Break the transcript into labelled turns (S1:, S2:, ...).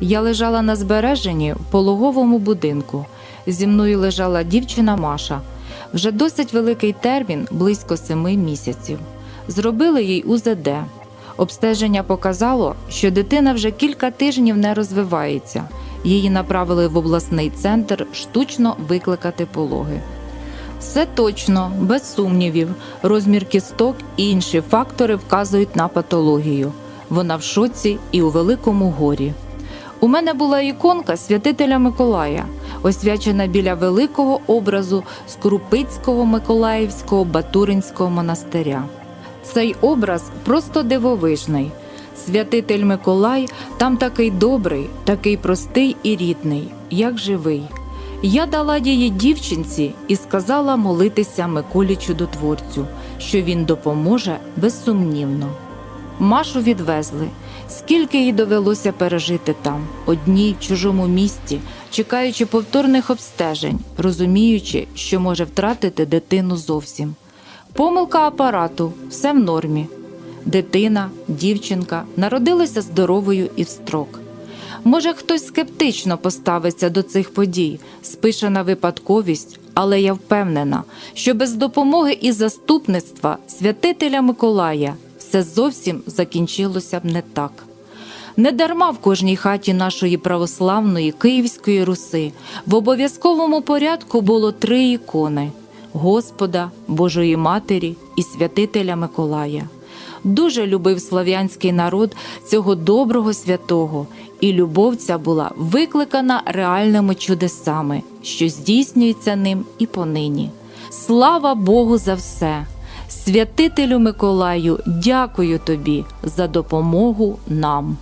S1: Я лежала на збереженні в пологовому будинку. Зі мною лежала дівчина Маша. Вже досить великий термін, близько семи місяців. Зробили їй УЗД. Обстеження показало, що дитина вже кілька тижнів не розвивається. Її направили в обласний центр штучно викликати пологи. Все точно, без сумнівів. Розмір кісток і інші фактори вказують на патологію. Вона в шоці і у великому горі. У мене була іконка святителя Миколая, освячена біля великого образу Скрупицького Миколаївського Батуринського монастиря. Цей образ просто дивовижний. Святитель Миколай там такий добрий, такий простий і рідний, як живий. Я дала її дівчинці і сказала молитися Миколі Чудотворцю, що він допоможе безсумнівно. Машу відвезли. Скільки їй довелося пережити там, одній чужому місті, чекаючи повторних обстежень, розуміючи, що може втратити дитину зовсім. Помилка апарату, все в нормі. Дитина, дівчинка народилися здоровою і в строк. Може, хтось скептично поставиться до цих подій, спише на випадковість, але я впевнена, що без допомоги і заступництва святителя Миколая все зовсім закінчилося б не так. Недарма в кожній хаті нашої православної Київської Руси в обов'язковому порядку було три ікони Господа, Божої Матері і святителя Миколая. Дуже любив слав'янський народ цього доброго святого, і любов ця була викликана реальними чудесами, що здійснюються ним і понині. Слава Богу за все! Святителю Миколаю, дякую тобі за допомогу нам.